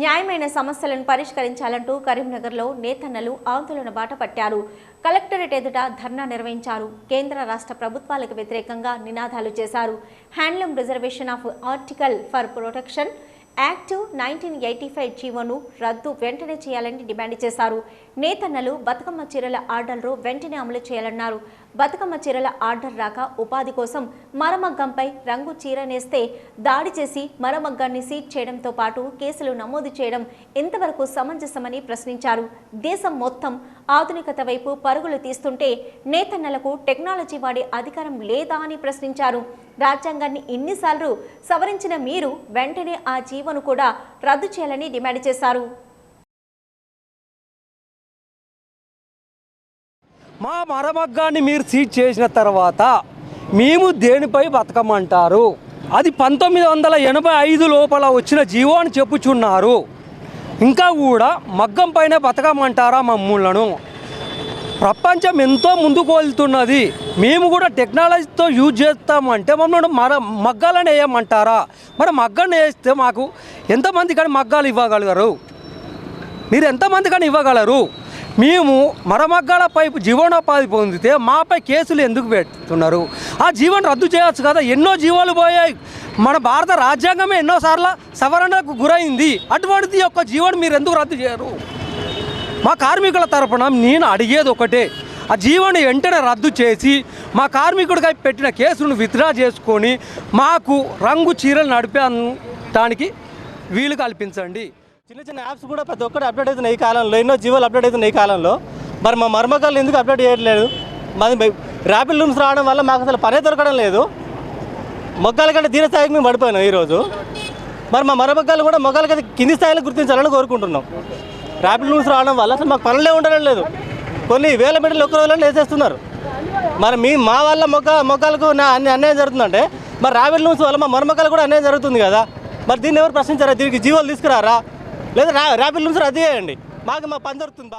న్యాయమైన సమస్యలను పరిష్కరించాలంటూ కరీంనగర్లో నేతన్నలు ఆందోళన బాట పట్టారు. కలెక్టరేట్ ఎదుట ధర్నా నిర్వహించారు. కేంద్ర రాష్ట్ర ప్రభుత్వాలకు వ్యతిరేకంగా నినాదాలు చేశారు. Handloom reservation of article for protection act nineteen eighty five జీవోను రద్దు వెంటనే చేయాలని డిమాండ్ చేశారు. నేతన్నలు బతుకమ్మ చీరల ఆర్డర్లు వెంటనే అమలు చేయాలన్నారు. బతుకమ్మ చీరల ఆర్డర్ రాక ఉపాధి కోసం మరమగ్గంపై రంగు చీర నేస్తే దాడి చేసి మరమగ్గాన్ని సీజ్ చేయడంతో పాటు కేసులు నమోదు చేయడం ఎంతవరకు సమంజసమని ప్రశ్నించారు. దేశం మొత్తం ఆధునికత వైపు పరుగులు తీస్తుంటే నేతన్నలకు టెక్నాలజీ వాడే అధికారం లేదా అని ప్రశ్నించారు. రాజ్యాంగాన్ని ఇన్నిసార్లు సవరించిన మీరు వెంటనే ఆ జీవోను కూడా రద్దు చేయాలని డిమాండ్ చేశారు. మా మరమగ్గాన్ని మీరు సీజ్ చేసిన తర్వాత మేము దేనిపై బతకమంటారు? అది పంతొమ్మిది వందల ఎనభై ఐదు లోపల వచ్చిన జీవో అని చెప్పుచున్నారు. ఇంకా కూడా మగ్గం పైన బతకమంటారా మమ్ములను? ప్రపంచం ఎంతో ముందుకు వెళ్తున్నది. మేము కూడా టెక్నాలజీతో యూజ్ చేస్తామంటే మమ్మల్ని మర మగ్గాలను వేయమంటారా? మరి మగ్గాన్ని వేస్తే మాకు ఎంతమంది కానీ మగ్గాలు ఇవ్వగలగరు మీరు ఎంతమంది కానీ ఇవ్వగలరు? మేము మరమగ్గాల పైపు జీవనోపాధి పొందితే మాపై కేసులు ఎందుకు పెడుతున్నారు? ఆ జీవన రద్దు చేయొచ్చు కదా? ఎన్నో జీవాలు పోయాయి. మన భారత రాజ్యాంగమే ఎన్నోసార్లు సవరణకు గురైంది. అటువంటిది యొక్క జీవన మీరు ఎందుకు రద్దు చేయరు? మా కార్మికుల తరపున నేను అడిగేది ఒకటే. ఆ జీవోని వెంటనే రద్దు చేసి మా కార్మికుడిగా పెట్టిన కేసును విత్డ్రా చేసుకొని మాకు రంగు చీరలు నడిపేటానికి వీలు కల్పించండి. చిన్న చిన్న యాప్స్ కూడా ప్రతి ఒక్కటి అప్డేట్ అవుతున్నాయి ఈ కాలంలో. ఎన్నో జీవోలు అప్డేట్ అవుతున్నాయి ఈ కాలంలో. మరి మా మర్మకాలు ఎందుకు అప్డేట్ చేయట్లేదు? మాది ర్యాపిడ్ రూమ్స్ రావడం వల్ల మాకు అసలు పనే దొరకడం లేదు. మొక్కల కంటే దీని స్థాయికి మేము పడిపోయినాం ఈరోజు. మరి మా మరమగ్గాలు కూడా మొక్కల కంటే కింది స్థాయిలో గుర్తించాలని కోరుకుంటున్నాం. ర్యాపిడ్ రూమ్స్ రావడం వల్ల అసలు మాకు పనులే ఉండడం లేదు. కొన్ని వేల మీటర్లు ఒక్క రోజుల్లో వేసేస్తున్నారు మరి మీ మా వల్ల మొక్క మొక్కలకు నా అన్ని అన్యాయం జరుగుతుందంటే మరి ర్యాపిడ్ రూమ్స్ వల్ల మా మరమొక్కలు కూడా అన్యాయం జరుగుతుంది కదా. మరి దీన్ని ఎవరు ప్రశ్నించారా? దీనికి జీవోలు తీసుకురారా? లేదా రా ర్యాపిడ్ రూమ్స్ రద్దు చేయండి. మాకు మా పని దొరుకుతుంది బా.